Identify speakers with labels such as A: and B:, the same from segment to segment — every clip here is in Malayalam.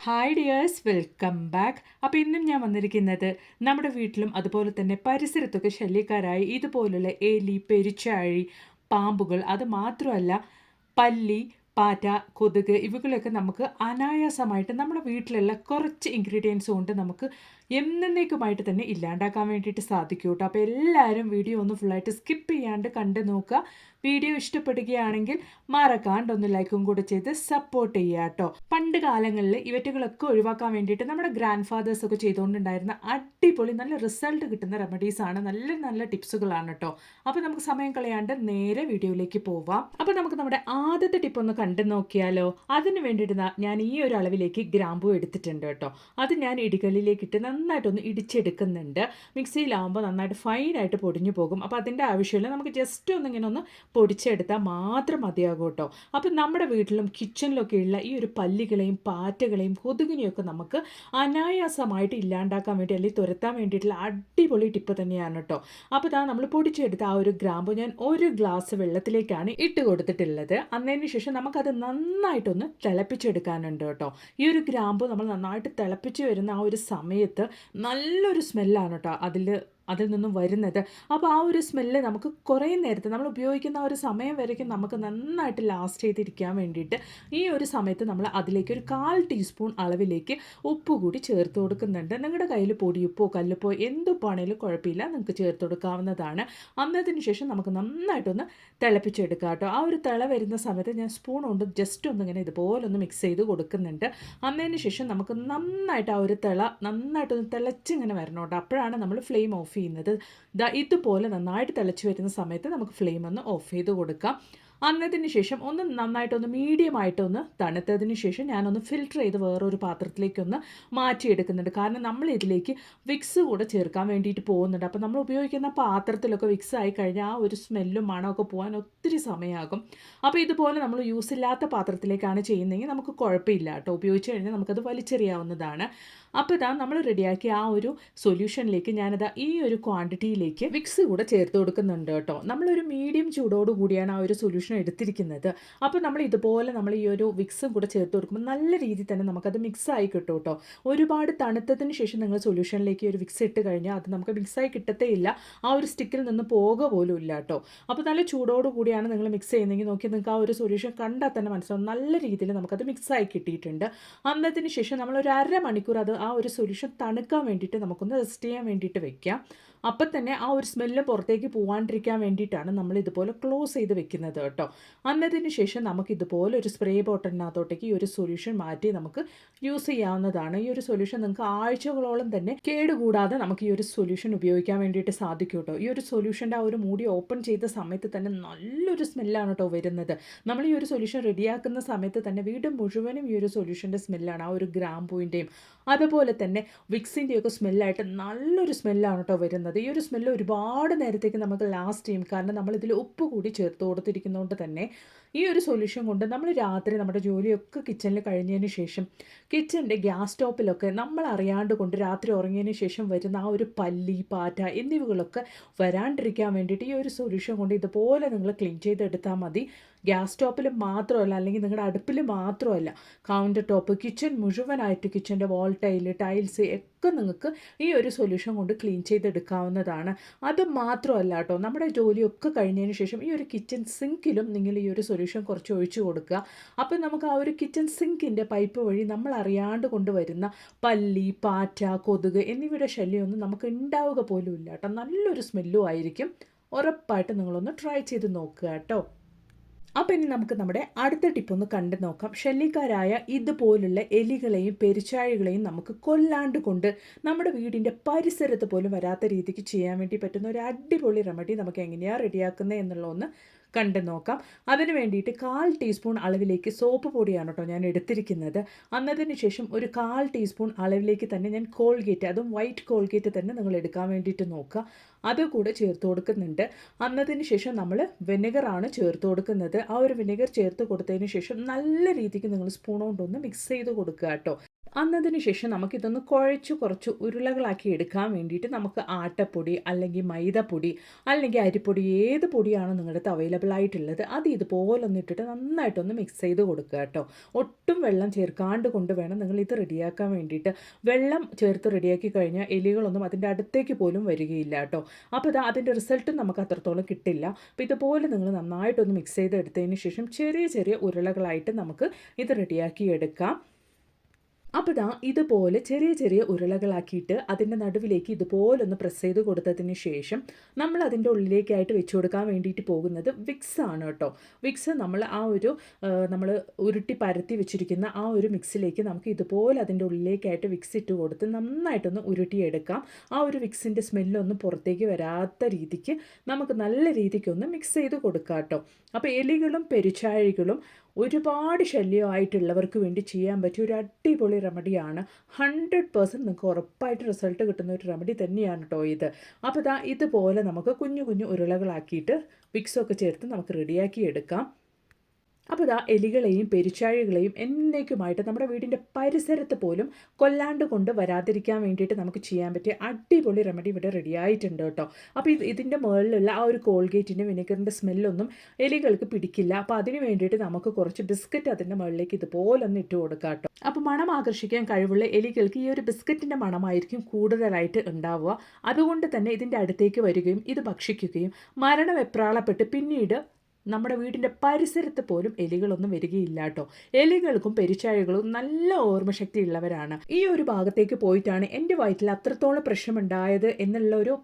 A: ഹായ് ഡിയേഴ്സ് വെൽക്കം ബാക്ക് അപ്പോൾ ഇന്നും ഞാൻ വന്നിരിക്കുന്നത് നമ്മുടെ വീട്ടിലും അതുപോലെ തന്നെ പരിസരത്തൊക്കെ ശല്യക്കാരായി ഇതുപോലുള്ള എലി പെരിച്ചാഴി പാമ്പുകൾ അത് മാത്രമല്ല പല്ലി പാറ്റ കൊതുക് ഇവകളൊക്കെ നമുക്ക് അനായാസമായിട്ട് നമ്മുടെ വീട്ടിലുള്ള കുറച്ച് ഇൻഗ്രീഡിയൻസ് കൊണ്ട് നമുക്ക് എന്നേക്കുമായിട്ട് തന്നെ ഇല്ലാണ്ടാക്കാൻ വേണ്ടിയിട്ട് സാധിക്കും കേട്ടോ. അപ്പോൾ എല്ലാവരും വീഡിയോ ഒന്ന് ഫുള്ളായിട്ട് സ്കിപ്പ് ചെയ്യാണ്ട് കണ്ടു നോക്കുക. വീഡിയോ ഇഷ്ടപ്പെടുകയാണെങ്കിൽ മറക്കാണ്ട് ഒന്ന് ലൈക്കും കൂടെ ചെയ്ത് സപ്പോർട്ട് ചെയ്യുക കേട്ടോ. പണ്ട് കാലങ്ങളിൽ ഇവറ്റുകളൊക്കെ ഒഴിവാക്കാൻ വേണ്ടിയിട്ട് നമ്മുടെ ഗ്രാൻഡ് ഫാദേഴ്സ് ഒക്കെ ചെയ്തുകൊണ്ടുണ്ടായിരുന്ന അടിപൊളി നല്ല റിസൾട്ട് കിട്ടുന്ന റെമഡീസ് ആണ് നല്ല നല്ല ടിപ്സുകളാണ് കേട്ടോ. അപ്പോൾ നമുക്ക് സമയം കളയാണ്ട് നേരെ വീഡിയോയിലേക്ക് പോവാം. അപ്പോൾ നമുക്ക് നമ്മുടെ ആദ്യത്തെ ടിപ്പ് ഒന്ന് കണ്ടു നോക്കിയാലോ? അതിന് വേണ്ടിയിട്ട് ഞാൻ ഈ ഒരു അളവിലേക്ക് ഗ്രാമ്പു എടുത്തിട്ടുണ്ട് കേട്ടോ. അത് ഞാൻ ഇടികളിലേക്ക് ഇട്ട് നന്നായിട്ടൊന്ന് ഇടിച്ചെടുക്കുന്നുണ്ട്. മിക്സിയിലാവുമ്പോൾ നന്നായിട്ട് ഫൈനായിട്ട് പൊടിഞ്ഞു പോകും. അപ്പോൾ അതിന്റെ ആവശ്യമില്ല. നമുക്ക് ജസ്റ്റ് ഒന്ന് ഇങ്ങനെ ഒന്ന് പൊടിച്ചെടുത്താൽ മാത്രം മതിയാകും കേട്ടോ. അപ്പം നമ്മുടെ വീട്ടിലും കിച്ചണിലൊക്കെ ഉള്ള ഈ ഒരു പല്ലികളെയും പാറ്റകളെയും കൊതുകിനെയൊക്കെ നമുക്ക് അനായാസമായിട്ട് ഇല്ലാണ്ടാക്കാൻ വേണ്ടി അല്ലെങ്കിൽ തുരത്താൻ വേണ്ടിയിട്ടുള്ള അടിപൊളി ടിപ്പ് തന്നെയാണ് കേട്ടോ. അപ്പോൾ ഇതാ നമ്മൾ പൊടിച്ചെടുത്ത ആ ഒരു ഗ്രാമ്പു ഞാൻ ഒരു ഗ്ലാസ് വെള്ളത്തിലേക്കാണ് ഇട്ട് കൊടുത്തിട്ടുള്ളത്. അന്നതിന് ശേഷം നമുക്കത് നന്നായിട്ടൊന്ന് തിളപ്പിച്ചെടുക്കാനുണ്ട് കേട്ടോ. ഈ ഒരു ഗ്രാമ്പ് നമ്മൾ നന്നായിട്ട് തിളപ്പിച്ച് വരുന്ന ആ ഒരു സമയത്ത് നല്ലൊരു സ്മെല്ലാണ് കേട്ടോ അതിൽ അതിൽ നിന്നും വരുന്നത്. അപ്പോൾ ആ ഒരു സ്മെല്ല് നമുക്ക് കുറേ നേരത്തെ നമ്മൾ ഉപയോഗിക്കുന്ന ഒരു സമയം വരയ്ക്കും നമുക്ക് നന്നായിട്ട് ലാസ്റ്റ് ചെയ്തിരിക്കാൻ വേണ്ടിയിട്ട് ഈ ഒരു സമയത്ത് നമ്മൾ അതിലേക്ക് ഒരു കാൽ ടീസ്പൂൺ അളവിലേക്ക് ഉപ്പ് കൂടി ചേർത്ത് കൊടുക്കുന്നുണ്ട്. നിങ്ങളുടെ കയ്യിൽ പൊടിയുപ്പോ കല്ലുപ്പോ എന്തുപ്പാണേലും കുഴപ്പമില്ല. നിങ്ങൾക്ക് ചേർത്ത് കൊടുക്കാവുന്നതാണ്. അന്നതിന് ശേഷം നമുക്ക് നന്നായിട്ടൊന്ന് തിളപ്പിച്ചെടുക്കാം കേട്ടോ. ആ ഒരു തിള വരുന്ന സമയത്ത് ഞാൻ സ്പൂൺ കൊണ്ട് ജസ്റ്റ് ഒന്ന് ഇങ്ങനെ ഇതുപോലെ ഒന്ന് മിക്സ് ചെയ്ത് കൊടുക്കുന്നുണ്ട്. അന്നതിന് ശേഷം നമുക്ക് നന്നായിട്ട് ആ ഒരു തിള നന്നായിട്ടൊന്ന് തിളച്ചിങ്ങനെ വരണം കേട്ടോ. അപ്പോഴാണ് നമ്മൾ ഫ്ലെയിം ഓഫ് ചെയ്യുന്നത്. ഇതുപോലെ നന്നായിട്ട് തിളച്ച് വരുന്ന സമയത്ത് നമുക്ക് ഫ്ലെയിം ഒന്ന് ഓഫ് ചെയ്ത് കൊടുക്കാം. അന്നതിന് ശേഷം ഒന്ന് നന്നായിട്ടൊന്ന് മീഡിയം ആയിട്ടൊന്ന് തണുത്തതിന് ശേഷം ഞാനൊന്ന് ഫിൽറ്റർ ചെയ്ത് വേറൊരു പാത്രത്തിലേക്കൊന്ന് മാറ്റിയെടുക്കുന്നുണ്ട്. കാരണം നമ്മൾ ഇതിലേക്ക് വിക്സ് കൂടെ ചേർക്കാൻ വേണ്ടിയിട്ട് പോകുന്നുണ്ട്. അപ്പോൾ നമ്മൾ ഉപയോഗിക്കുന്ന പാത്രത്തിലൊക്കെ വിക്സ് ആയി കഴിഞ്ഞാൽ ആ ഒരു സ്മെല്ലും മണമൊക്കെ പോകാൻ ഒത്തിരി സമയമാകും. അപ്പോൾ ഇതുപോലെ നമ്മൾ യൂസ് ഇല്ലാത്ത പാത്രത്തിലേക്കാണ് ചെയ്യുന്നതെങ്കിൽ നമുക്ക് കുഴപ്പമില്ല കേട്ടോ. ഉപയോഗിച്ച് കഴിഞ്ഞാൽ നമുക്കത് വലിച്ചെറിയാവുന്നതാണ്. അപ്പോൾ ഇതാ നമ്മൾ റെഡിയാക്കിയ ആ ഒരു സൊല്യൂഷനിലേക്ക് ഞാനിതാ ഈ ഒരു ക്വാണ്ടിറ്റിയിലേക്ക് വിക്സ് കൂടെ ചേർത്ത് കൊടുക്കുന്നുണ്ട് കേട്ടോ. നമ്മളൊരു മീഡിയം ചൂടോട് കൂടിയാണ് ആ ഒരു സൊല്യൂഷൻ എടുത്തിരിക്കുന്നത്. അപ്പോൾ നമ്മൾ ഇതുപോലെ നമ്മൾ ഈ ഒരു വിക്സും കൂടെ ചേർത്ത് കൊടുക്കുമ്പോൾ നല്ല രീതിയിൽ തന്നെ നമുക്കത് മിക്സ് ആയി കിട്ടും കേട്ടോ. ഒരുപാട് തണുത്തതിന് ശേഷം നിങ്ങൾ സൊല്യൂഷനിലേക്ക് ഒരു വിക്സ് ഇട്ട് കഴിഞ്ഞാൽ അത് നമുക്ക് മിക്സായി കിട്ടത്തേ ഇല്ല ആ ഒരു സ്റ്റിക്കിൽ നിന്ന് പോക പോലും ഇല്ല കേട്ടോ. അപ്പോൾ നല്ല ചൂടോട് കൂടിയാണ് നിങ്ങൾ മിക്സ് ചെയ്യുന്നതെങ്കിൽ നോക്കി നിങ്ങൾക്ക് ആ ഒരു സൊല്യൂഷൻ കണ്ടാൽ തന്നെ മനസ്സിലാവും. നല്ല രീതിയിൽ നമുക്കത് മിക്സായി കിട്ടിയിട്ടുണ്ട്. അന്നതിന് ശേഷം നമ്മൾ ഒരു അര മണിക്കൂർ അത് ആ ഒരു സൊല്യൂഷൻ തണുക്കാൻ വേണ്ടിയിട്ട് നമുക്കൊന്ന് റെസ്റ്റ് ചെയ്യാൻ വേണ്ടിയിട്ട് വെക്കാം. അപ്പം തന്നെ ആ ഒരു സ്മെല്ല് പുറത്തേക്ക് പോകാണ്ടിരിക്കാൻ വേണ്ടിയിട്ടാണ് നമ്മൾ ഇതുപോലെ ക്ലോസ് ചെയ്ത് വെക്കുന്നത് കേട്ടോ. അന്നതിന് ശേഷം നമുക്ക് ഇതുപോലെ ഒരു സ്പ്രേ ബോട്ടലിനകത്തോട്ടേക്ക് ഈ ഒരു സൊല്യൂഷൻ മാറ്റി നമുക്ക് യൂസ് ചെയ്യാവുന്നതാണ്. ഈ ഒരു സൊല്യൂഷൻ നിങ്ങൾക്ക് ആഴ്ചകളോളം തന്നെ കേടുകൂടാതെ നമുക്ക് ഈ ഒരു സൊല്യൂഷൻ ഉപയോഗിക്കാൻ വേണ്ടിയിട്ട് സാധിക്കും കേട്ടോ. ഈ ഒരു സൊല്യൂഷന്റെ ആ ഒരു മൂടി ഓപ്പൺ ചെയ്ത സമയത്ത് തന്നെ നല്ലൊരു സ്മെല്ലാണ് കേട്ടോ വരുന്നത്. നമ്മൾ ഈ ഒരു സൊല്യൂഷൻ റെഡിയാക്കുന്ന സമയത്ത് തന്നെ വീട് മുഴുവനും ഈ ഒരു സൊല്യൂഷന്റെ സ്മെല്ലാണ് ആ ഒരു ഗ്രാമ്പൂവിന്റെയും അതുപോലെ തന്നെ വിക്സിന്റെയൊക്കെ സ്മെല്ലായിട്ട് നല്ലൊരു സ്മെല്ലാണ് കേട്ടോ വരുന്നത്. വരുന്നത് ഈ ഒരു സ്മെല്ല് ഒരുപാട് നേരത്തേക്ക് നമുക്ക് ലാസ്റ്റ് ചെയ്യും. കാരണം നമ്മളിതിൽ ഉപ്പ് കൂടി ചേർത്ത് കൊടുത്തിരിക്കുന്നതുകൊണ്ട് തന്നെ ഈ ഒരു സൊല്യൂഷൻ കൊണ്ട് നമ്മൾ രാത്രി നമ്മുടെ ജോലിയൊക്കെ കിച്ചണിൽ കഴിഞ്ഞതിന് ശേഷം കിച്ചണിന്റെ ഗ്യാസ് സ്റ്റോപ്പിലൊക്കെ നമ്മൾ അറിയാണ്ട് കൊണ്ട് രാത്രി ഉറങ്ങിയതിന് ശേഷം വരുന്ന ആ ഒരു പല്ലി പാറ്റ എന്നിവകളൊക്കെ വരാണ്ടിരിക്കാൻ വേണ്ടിയിട്ട് ഈ ഒരു സൊല്യൂഷൻ കൊണ്ട് ഇതുപോലെ നിങ്ങൾ ക്ലീൻ ചെയ്തെടുത്താൽ മതി. ഗ്യാസ് സ്റ്റോപ്പിൽ മാത്രമല്ല അല്ലെങ്കിൽ നിങ്ങളുടെ അടുപ്പിൽ മാത്രമല്ല കൗണ്ടർ ടോപ്പ് കിച്ചൺ മുഴുവനായിട്ട് കിച്ചന്റെ വാൾ ടൈൽ ടൈൽസ് ഒക്കെ നിങ്ങൾക്ക് ഈ ഒരു സൊല്യൂഷൻ കൊണ്ട് ക്ലീൻ ചെയ്തെടുക്കാവുന്നതാണ്. അത് മാത്രമല്ല കേട്ടോ നമ്മുടെ ജോലിയൊക്കെ കഴിഞ്ഞതിന് ശേഷം ഈ ഒരു കിച്ചൺ സിങ്കിലും നിങ്ങൾ ഈ ഒരു സൊല്യൂഷൻ കുറച്ച് ഒഴിച്ചു കൊടുക്കുക. അപ്പോൾ നമുക്ക് ആ ഒരു കിച്ചൺ സിങ്കിന്റെ പൈപ്പ് വഴി നമ്മൾ അറിയാണ്ട് കൊണ്ടുവരുന്ന പല്ലി പാറ്റ കൊതുക് എന്നിവയുടെ ശല്യമൊന്നും നമുക്ക് ഉണ്ടാവുക പോലും ഇല്ല കേട്ടോ. നല്ലൊരു സ്മെല്ലും ആയിരിക്കും. ഉറപ്പായിട്ട് നിങ്ങളൊന്ന് ട്രൈ ചെയ്ത് നോക്കുക കേട്ടോ. അപ്പം ഇനി നമുക്ക് നമ്മുടെ അടുത്ത ടിപ്പ് ഒന്ന് കണ്ടു നോക്കാം. ശല്യക്കാരായ ഇതുപോലുള്ള എലികളെയും പെരിച്ചാഴികളെയും നമുക്ക് കൊല്ലാണ്ട് കൊണ്ട് നമ്മുടെ വീടിന്റെ പരിസരത്ത് പോലും വരാത്ത രീതിക്ക് ചെയ്യാൻ വേണ്ടി പറ്റുന്ന ഒരു അടിപൊളി റെമഡി നമുക്ക് എങ്ങനെയാണ് റെഡിയാക്കുന്നത് എന്നുള്ള ഒന്ന് കണ്ടു നോക്കാം. അതിന് വേണ്ടിയിട്ട് കാൽ ടീസ്പൂൺ അളവിലേക്ക് സോപ്പ് പൊടിയാണ് കേട്ടോ ഞാൻ എടുത്തിരിക്കുന്നത്. അന്നതിന് ശേഷം ഒരു കാൽ ടീസ്പൂൺ അളവിലേക്ക് തന്നെ ഞാൻ കോൾഗേറ്റ് അതും വൈറ്റ് കോൾഗേറ്റ് തന്നെ നിങ്ങൾ എടുക്കാൻ വേണ്ടിയിട്ട് നോക്കുക. അത് കൂടെ ചേർത്ത് കൊടുക്കുന്നുണ്ട്. അന്നതിന് ശേഷം നമ്മൾ വിനെഗറാണ് ചേർത്ത് കൊടുക്കുന്നത്. ആ ഒരു വിനെഗർ ചേർത്ത് കൊടുത്തതിന് ശേഷം നല്ല രീതിക്ക് നിങ്ങൾ സ്പൂൺ കൊണ്ടൊന്ന് മിക്സ് ചെയ്ത് കൊടുക്കുക കേട്ടോ. അന്നതിന് ശേഷം നമുക്കിതൊന്ന് കുഴച്ച് കുറച്ച് ഉരുളകളാക്കി എടുക്കാൻ വേണ്ടിയിട്ട് നമുക്ക് ആട്ടപ്പൊടി അല്ലെങ്കിൽ മൈദപ്പൊടി അല്ലെങ്കിൽ അരിപ്പൊടി ഏത് പൊടിയാണോ നിങ്ങളുടെ അടുത്ത് അവൈലബിൾ ആയിട്ടുള്ളത് അത് ഇതുപോലെ ഒന്ന് ഇട്ടിട്ട് നന്നായിട്ടൊന്ന് മിക്സ് ചെയ്ത് കൊടുക്കുക കേട്ടോ. ഒട്ടും വെള്ളം ചേർക്കാണ്ട് കൊണ്ട് വേണം നിങ്ങൾ ഇത് റെഡിയാക്കാൻ വേണ്ടിയിട്ട്. വെള്ളം ചേർത്ത് റെഡിയാക്കി കഴിഞ്ഞാൽ എലികളൊന്നും അതിന്റെ അടുത്തേക്ക് പോലും വരികയില്ല കേട്ടോ. അപ്പോൾ ഇതാ അതിന്റെ റിസൾട്ടും നമുക്ക് അത്രത്തോളം കിട്ടില്ല. അപ്പോൾ ഇതുപോലെ നിങ്ങൾ നന്നായിട്ടൊന്ന് മിക്സ് ചെയ്ത് എടുത്തതിന് ശേഷം ചെറിയ ചെറിയ ഉരുളകളായിട്ട് നമുക്ക് ഇത് റെഡിയാക്കി എടുക്കാം. അപ്പോൾ ഇതാ ഇതുപോലെ ചെറിയ ചെറിയ ഉരുളകളാക്കിയിട്ട് അതിന്റെ നടുവിലേക്ക് ഇതുപോലെ ഒന്ന് പ്രസ് ചെയ്ത് കൊടുത്തതിന് ശേഷം നമ്മൾ അതിന്റെ ഉള്ളിലേക്കായിട്ട് വെച്ച് കൊടുക്കാൻ വേണ്ടിയിട്ട് പോകുന്നത് വിക്സ് ആണ് കേട്ടോ. വിക്സ് നമ്മൾ ആ ഒരു നമ്മൾ ഉരുട്ടി പരത്തി വെച്ചിരിക്കുന്ന ആ ഒരു മിക്സിലേക്ക് നമുക്ക് ഇതുപോലെ അതിന്റെ ഉള്ളിലേക്കായിട്ട് വിക്സ് ഇട്ട് കൊടുത്ത് നന്നായിട്ടൊന്ന് ഉരുട്ടിയെടുക്കാം. ആ ഒരു വിക്സിന്റെ സ്മെല്ലൊന്നും പുറത്തേക്ക് വരാത്ത രീതിക്ക് നമുക്ക് നല്ല രീതിക്കൊന്ന് മിക്സ് ചെയ്ത് കൊടുക്കാം കേട്ടോ. അപ്പോൾ എലികളും പെരുച്ചാഴികളും ഒരുപാട് ശല്യമായിട്ടുള്ളവർക്ക് വേണ്ടി ചെയ്യാൻ പറ്റിയ ഒരു അടിപൊളി റെമഡിയാണ്. ഹൺഡ്രഡ് പേഴ്സന്റ് നിങ്ങൾക്ക് ഉറപ്പായിട്ട് റിസൾട്ട് കിട്ടുന്ന ഒരു റെമഡി തന്നെയാണ് കേട്ടോ ഇത്. അപ്പോൾ ഇതാ ഇതുപോലെ നമുക്ക് കുഞ്ഞു കുഞ്ഞു ഉരുളകളാക്കിയിട്ട് വിക്സൊക്കെ ചേർത്ത് നമുക്ക് റെഡിയാക്കി എടുക്കാം. അപ്പോൾ ഇതാ എലികളെയും പെരിച്ചാഴികളെയും എന്നേക്കുമായിട്ട് നമ്മുടെ വീടിന്റെ പരിസരത്ത് പോലും കൊല്ലാണ്ട് കൊണ്ട് വരാതിരിക്കാൻ വേണ്ടിയിട്ട് നമുക്ക് ചെയ്യാൻ പറ്റിയ അടിപൊളി റെമഡി ഇവിടെ റെഡി ആയിട്ടുണ്ട് കേട്ടോ. അപ്പോൾ ഇത് ഇതിന്റെ മുകളിലുള്ള ആ ഒരു കോൾഗേറ്റിന്റെ വിനെഗറിന്റെ സ്മെല്ലൊന്നും എലികൾക്ക് പിടിക്കില്ല. അപ്പോൾ അതിന് വേണ്ടിയിട്ട് നമുക്ക് കുറച്ച് ബിസ്ക്കറ്റ് അതിന്റെ മുകളിലേക്ക് ഇതുപോലെ ഒന്ന് ഇട്ട് കൊടുക്കാം കേട്ടോ. അപ്പോൾ മണം ആകർഷിക്കാൻ കഴിവുള്ള എലികൾക്ക് ഈ ഒരു ബിസ്ക്കറ്റിന്റെ മണമായിരിക്കും കൂടുതലായിട്ട് ഉണ്ടാവുക. അതുകൊണ്ട് തന്നെ ഇതിന്റെ അടുത്തേക്ക് വരികയും ഇത് ഭക്ഷിക്കുകയും മരണം എപ്രാളപ്പെട്ട് പിന്നീട് നമ്മുടെ വീടിന്റെ പരിസരത്ത് പോലും എലികളൊന്നും വരികയില്ല കേട്ടോ. എലികൾക്കും പെരിച്ചാഴികളും നല്ല ഓർമ്മശക്തി ഉള്ളവരാണ്. ഈ ഒരു ഭാഗത്തേക്ക് പോയിട്ടാണ് എന്റെ വയറ്റിൽ അത്രത്തോളം പ്രശ്നമുണ്ടായത് എന്നുള്ള ഒരു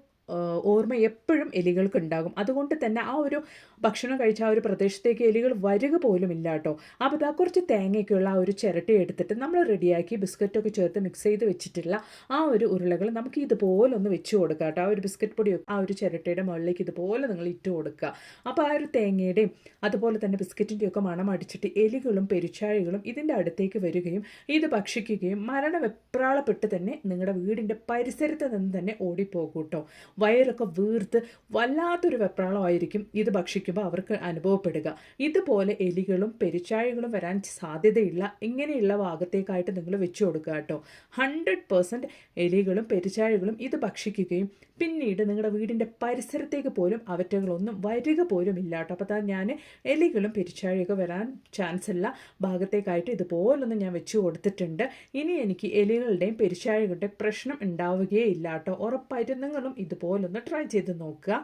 A: ഓർമ്മ എപ്പോഴും എലികൾക്ക് ഉണ്ടാകും അതുകൊണ്ട് തന്നെ ആ ഒരു ഭക്ഷണം കഴിച്ച ആ ഒരു പ്രദേശത്തേക്ക് എലികൾ വരിക പോലും ഇല്ല കേട്ടോ. അപ്പോൾ ഇതാ കുറച്ച് തേങ്ങയൊക്കെയുള്ള ആ ഒരു ചിരട്ടി എടുത്തിട്ട് നമ്മൾ റെഡിയാക്കി ബിസ്ക്കറ്റൊക്കെ ചേർത്ത് മിക്സ് ചെയ്ത് വെച്ചിട്ടുള്ള ആ ഒരു ഉരുളകൾ നമുക്ക് ഇതുപോലെ ഒന്ന് വെച്ച് കൊടുക്കാം കേട്ടോ. ആ ഒരു ബിസ്ക്കറ്റ് പൊടി ആ ഒരു ചിരട്ടയുടെ മുകളിലേക്ക് ഇതുപോലെ നിങ്ങൾ ഇട്ട് കൊടുക്കുക. അപ്പോൾ ആ ഒരു തേങ്ങയുടെയും അതുപോലെ തന്നെ ബിസ്ക്കറ്റിന്റെയും ഒക്കെ മണം അടിച്ചിട്ട് എലികളും പെരുച്ചാഴികളും ഇതിന്റെ അടുത്തേക്ക് വരികയും ഇത് ഭക്ഷിക്കുകയും മരണവെപ്രാളപ്പെട്ട് തന്നെ നിങ്ങളുടെ വീടിന്റെ പരിസരത്ത് നിന്ന് തന്നെ ഓടിപ്പോകൂട്ടോ കേട്ടോ. വയറൊക്കെ വീർത്ത് വല്ലാത്തൊരു വെപ്രാളമായിരിക്കും ഇത് ഭക്ഷിക്കുമ്പോൾ അവർക്ക് അനുഭവപ്പെടുക. ഇതുപോലെ എലികളും പെരിച്ചാഴികളും വരാൻ സാധ്യതയില്ല. ഇങ്ങനെയുള്ള ഭാഗത്തേക്കായിട്ട് നിങ്ങൾ വെച്ചു കൊടുക്കുക കേട്ടോ. ഹൺഡ്രഡ് പേഴ്സന്റ് എലികളും പെരിച്ചാഴികളും ഇത് ഭക്ഷിക്കുകയും പിന്നീട് നിങ്ങളുടെ വീടിന്റെ പരിസരത്തേക്ക് പോലും അവറ്റകളൊന്നും വരിക പോലും ഇല്ല കേട്ടോ. അപ്പോൾ ഞാൻ എലികളും പെരിച്ചാഴിയൊക്കെ വരാൻ ചാൻസ് ഇല്ല ഭാഗത്തേക്കായിട്ട് ഇതുപോലൊന്നും ഞാൻ വെച്ച് കൊടുത്തിട്ടുണ്ട്. ഇനി എനിക്ക് എലികളുടെയും പെരിച്ചാഴികളുടെയും പ്രശ്നം ഉണ്ടാവുകയേ ഇല്ല കേട്ടോ. ഉറപ്പായിട്ടും നിങ്ങളും ഇതുപോലെ ഇതുപോലൊന്ന് ട്രൈ ചെയ്ത് നോക്കുക.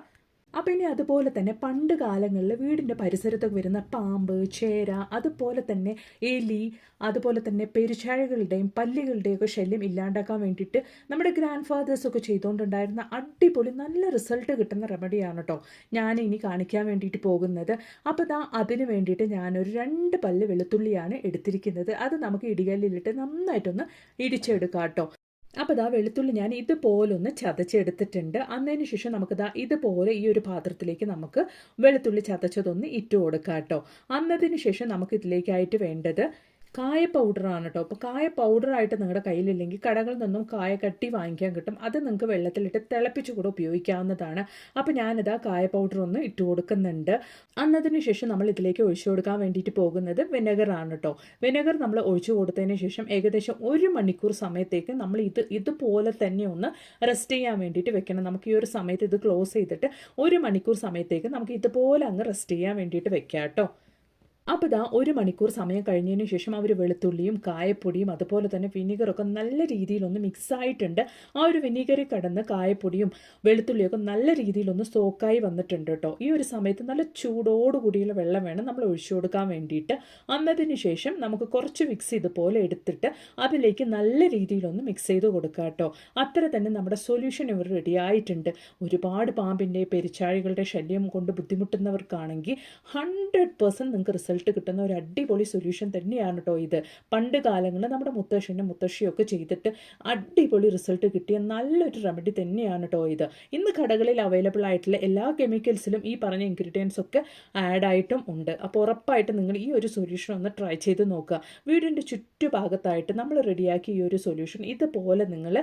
A: അപ്പം ഇനി അതുപോലെ തന്നെ പണ്ട് കാലങ്ങളിൽ വീടിന്റെ പരിസരത്തൊക്കെ വരുന്ന പാമ്പ് ചേര അതുപോലെ തന്നെ എലി അതുപോലെ തന്നെ പെരുച്ചാഴകളുടെയും പല്ലികളുടെയും ഒക്കെ ശല്യം ഇല്ലാണ്ടാക്കാൻ വേണ്ടിയിട്ട് നമ്മുടെ ഗ്രാൻഡ് ഫാദേഴ്സൊക്കെ ചെയ്തുകൊണ്ടുണ്ടായിരുന്ന അടിപൊളി നല്ല റിസൾട്ട് കിട്ടുന്ന റെമഡിയാണ് കേട്ടോ ഞാൻ ഇനി കാണിക്കാൻ വേണ്ടിയിട്ട് പോകുന്നത്. അപ്പോൾ ദാ അതിന് വേണ്ടിയിട്ട് ഞാനൊരു രണ്ട് പല്ല് വെളുത്തുള്ളിയാണ് എടുത്തിരിക്കുന്നത്. അത് നമുക്ക് ഇടികല്ലിലിട്ട് നന്നായിട്ടൊന്ന് ഇടിച്ചെടുക്കാം കേട്ടോ അപ്പോൾ ഇതാ വെളുത്തുള്ളി ഞാൻ ഇതുപോലൊന്ന് ചതച്ചെടുത്തിട്ടുണ്ട്. അന്നതിന് ശേഷം നമുക്കിതാ ഇതുപോലെ ഈ ഒരു പാത്രത്തിലേക്ക് നമുക്ക് വെളുത്തുള്ളി ചതച്ചതൊന്ന് ഇട്ട് കൊടുക്കാം കേട്ടോ. അന്നതിന് ശേഷം നമുക്ക് ഇതിലേക്കായിട്ട് വേണ്ടത് കായ പൗഡറാണ് കേട്ടോ അപ്പോൾ കായ പൗഡറായിട്ട് നിങ്ങളുടെ കയ്യിലില്ലെങ്കിൽ കടകളിൽ നിന്നും കായ കട്ടി വാങ്ങിക്കാൻ കിട്ടും. അത് നിങ്ങൾക്ക് വെള്ളത്തിലിട്ട് തിളപ്പിച്ച് കൂടെ ഉപയോഗിക്കാവുന്നതാണ്. അപ്പോൾ ഞാനിതാ കായ പൗഡർ ഒന്ന് ഇട്ട് കൊടുക്കുന്നുണ്ട്. അന്നതിന് ശേഷം നമ്മൾ ഇതിലേക്ക് ഒഴിച്ചു കൊടുക്കാൻ വേണ്ടിയിട്ട് പോകുന്നത് വിനെഗറാണ് കേട്ടോ വിനെഗർ നമ്മൾ ഒഴിച്ചു കൊടുത്തതിന് ശേഷം ഏകദേശം ഒരു മണിക്കൂർ സമയത്തേക്ക് നമ്മൾ ഇത് ഇതുപോലെ തന്നെ ഒന്ന് റെസ്റ്റ് ചെയ്യാൻ വേണ്ടിയിട്ട് വെക്കണം. നമുക്ക് ഈ ഒരു സമയത്ത് ഇത് ക്ലോസ് ചെയ്തിട്ട് ഒരു മണിക്കൂർ സമയത്തേക്ക് നമുക്ക് ഇതുപോലെ അങ്ങ് റെസ്റ്റ് ചെയ്യാൻ വേണ്ടിയിട്ട് വെക്കാം കേട്ടോ അപ്പോൾ ഇതാ ഒരു മണിക്കൂർ സമയം കഴിഞ്ഞതിന് ശേഷം അവർ വെളുത്തുള്ളിയും കായപ്പൊടിയും അതുപോലെ തന്നെ വിനീഗറൊക്കെ നല്ല രീതിയിലൊന്ന് മിക്സ് ആയിട്ടുണ്ട് ആ ഒരു വിനീഗറിൽ കടന്ന് കായപ്പൊടിയും വെളുത്തുള്ളിയൊക്കെ നല്ല രീതിയിലൊന്ന് സോക്കായി വന്നിട്ടുണ്ട് കേട്ടോ. ഈ ഒരു സമയത്ത് നല്ല ചൂടോടുകൂടിയുള്ള വെള്ളം വേണം നമ്മൾ ഒഴിച്ചു കൊടുക്കാൻ വേണ്ടിയിട്ട്. അന്നതിന് ശേഷം നമുക്ക് കുറച്ച് മിക്സ് ഇതുപോലെ എടുത്തിട്ട് അതിലേക്ക് നല്ല രീതിയിലൊന്ന് മിക്സ് ചെയ്ത് കൊടുക്കുക കേട്ടോ. അത്ര തന്നെ നമ്മുടെ സൊല്യൂഷൻ ഇവർ റെഡിയായിട്ടുണ്ട് ഒരുപാട് പാമ്പിന്റെ പെരിച്ചാഴികളുടെ ശല്യം കൊണ്ട് ബുദ്ധിമുട്ടുന്നവർക്കാണെങ്കിൽ ഹൺഡ്രഡ് പെർസെന്റ് നിങ്ങൾക്ക് റിസൾട്ട് റിസൾട്ട് കിട്ടുന്ന ഒരു അടിപൊളി സൊല്യൂഷൻ തന്നെയാണ് കേട്ടോ ഇത്. പണ്ട് കാലങ്ങളിൽ നമ്മുടെ മുത്തശ്ശനും മുത്തശ്ശിയൊക്കെ ചെയ്തിട്ട് അടിപൊളി റിസൾട്ട് കിട്ടിയ നല്ലൊരു റെമഡി തന്നെയാണ് കേട്ടോ ഇത്. ഇന്ന് കടകളിൽ അവൈലബിൾ ആയിട്ടുള്ള എല്ലാ കെമിക്കൽസിലും ഈ പറഞ്ഞ ഇൻഗ്രീഡിയൻസ് ഒക്കെ ആഡ് ആയിട്ടും ഉണ്ട്. അപ്പോൾ ഉറപ്പായിട്ട് നിങ്ങൾ ഈ ഒരു സൊല്യൂഷൻ ഒന്ന് ട്രൈ ചെയ്ത് നോക്കുക. വീടിന്റെ ചുറ്റുഭാഗത്തായിട്ട് നമ്മൾ റെഡിയാക്കി ഈ ഒരു സൊല്യൂഷൻ ഇതുപോലെ നിങ്ങൾ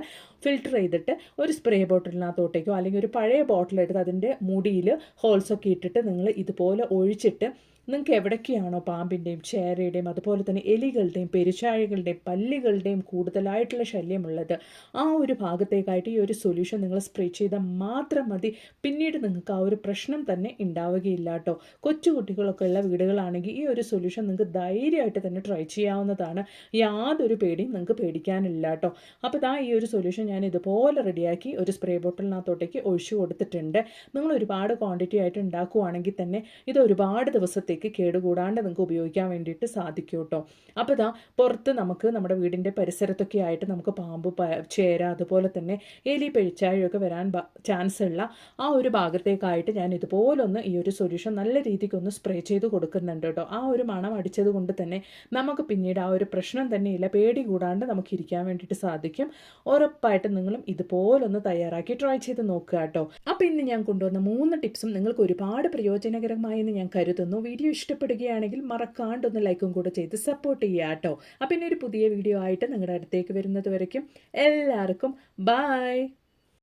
A: ഫിൽട്ടർ ചെയ്തിട്ട് ഒരു സ്പ്രേ ബോട്ടിലിനകത്തോട്ടേക്കോ അല്ലെങ്കിൽ ഒരു പഴയ ബോട്ടിൽ എടുത്ത് അതിന്റെ മുടിയിൽ ഹോൾസൊക്കെ ഇട്ടിട്ട് നിങ്ങൾ ഇതുപോലെ ഒഴിച്ചിട്ട് നിങ്ങൾക്ക് എവിടേക്കാണോ പാമ്പിന്റെയും ചേരയുടെയും അതുപോലെ തന്നെ എലികളുടെയും പെരുച്ചാഴികളുടെയും പല്ലികളുടെയും കൂടുതലായിട്ടുള്ള ശല്യമുള്ളത് ആ ഒരു ഭാഗത്തേക്കായിട്ട് ഈ ഒരു സൊല്യൂഷൻ നിങ്ങൾ സ്പ്രേ ചെയ്താൽ മാത്രം മതി. പിന്നീട് നിങ്ങൾക്ക് ആ ഒരു പ്രശ്നം തന്നെ ഉണ്ടാവുകയില്ല കേട്ടോ. കൊച്ചുകുട്ടികളൊക്കെ ഉള്ള വീടുകളാണെങ്കിൽ ഈ ഒരു സൊല്യൂഷൻ നിങ്ങൾക്ക് ധൈര്യമായിട്ട് തന്നെ ട്രൈ ചെയ്യാവുന്നതാണ്. യാതൊരു പേടിയും നിങ്ങൾക്ക് പേടിക്കാനില്ല കേട്ടോ. അപ്പോൾ ഇതാ ഈ ഒരു സൊല്യൂഷൻ ഞാൻ ഇതുപോലെ റെഡിയാക്കി ഒരു സ്പ്രേ ബോട്ടിലിനകത്തോട്ടേക്ക് ഒഴിച്ചു കൊടുത്തിട്ടുണ്ട്. നിങ്ങൾ ഒരുപാട് ക്വാണ്ടിറ്റി ആയിട്ട് ഉണ്ടാക്കുവാണെങ്കിൽ തന്നെ ഇത് ഒരുപാട് ദിവസത്തേക്ക് കേടുകൂടാണ്ട് നിങ്ങൾക്ക് ഉപയോഗിക്കാൻ വേണ്ടിയിട്ട് സാധിക്കും കേട്ടോ അപ്പോൾ ഇതാ പുറത്ത് നമുക്ക് നമ്മുടെ വീടിന്റെ പരിസരത്തൊക്കെ ആയിട്ട് നമുക്ക് പാമ്പ് ചേര അതുപോലെ തന്നെ എലി പെഴിച്ചാഴിയൊക്കെ വരാൻ ചാൻസ് ഉള്ള ആ ഒരു ഭാഗത്തേക്കായിട്ട് ഞാൻ ഇതുപോലൊന്ന് ഈ ഒരു സൊല്യൂഷൻ നല്ല രീതിക്ക് ഒന്ന് സ്പ്രേ ചെയ്ത് കൊടുക്കുന്നുണ്ട് കേട്ടോ ആ ഒരു മണം അടിച്ചത് കൊണ്ട് തന്നെ നമുക്ക് പിന്നീട് ആ ഒരു പ്രശ്നം തന്നെ ഇല്ല. പേടി കൂടാണ്ട് നമുക്ക് ഇരിക്കാൻ വേണ്ടിയിട്ട് സാധിക്കും. ഉറപ്പായിട്ടും നിങ്ങളും ഇതുപോലൊന്ന് തയ്യാറാക്കി ട്രൈ ചെയ്ത് നോക്കുക കേട്ടോ അപ്പോൾ ഇന്ന് ഞാൻ കൊണ്ടുവന്ന മൂന്ന് ടിപ്സും നിങ്ങൾക്ക് ഒരുപാട് പ്രയോജനകരമായി എന്ന് ഞാൻ കരുതുന്നു. വീഡിയോ ഇഷ്ടപ്പെടുകയാണെങ്കിൽ മറക്കാണ്ടൊന്ന് ലൈക്കും കൂടെ ചെയ്ത് സപ്പോർട്ട് ചെയ്യുക കേട്ടോ. അപ്പം ഇനി ഒരു പുതിയ വീഡിയോ ആയിട്ട് നിങ്ങളുടെ അടുത്തേക്ക് വരുന്നത് വരയ്ക്കും. എല്ലാവർക്കും ബായ്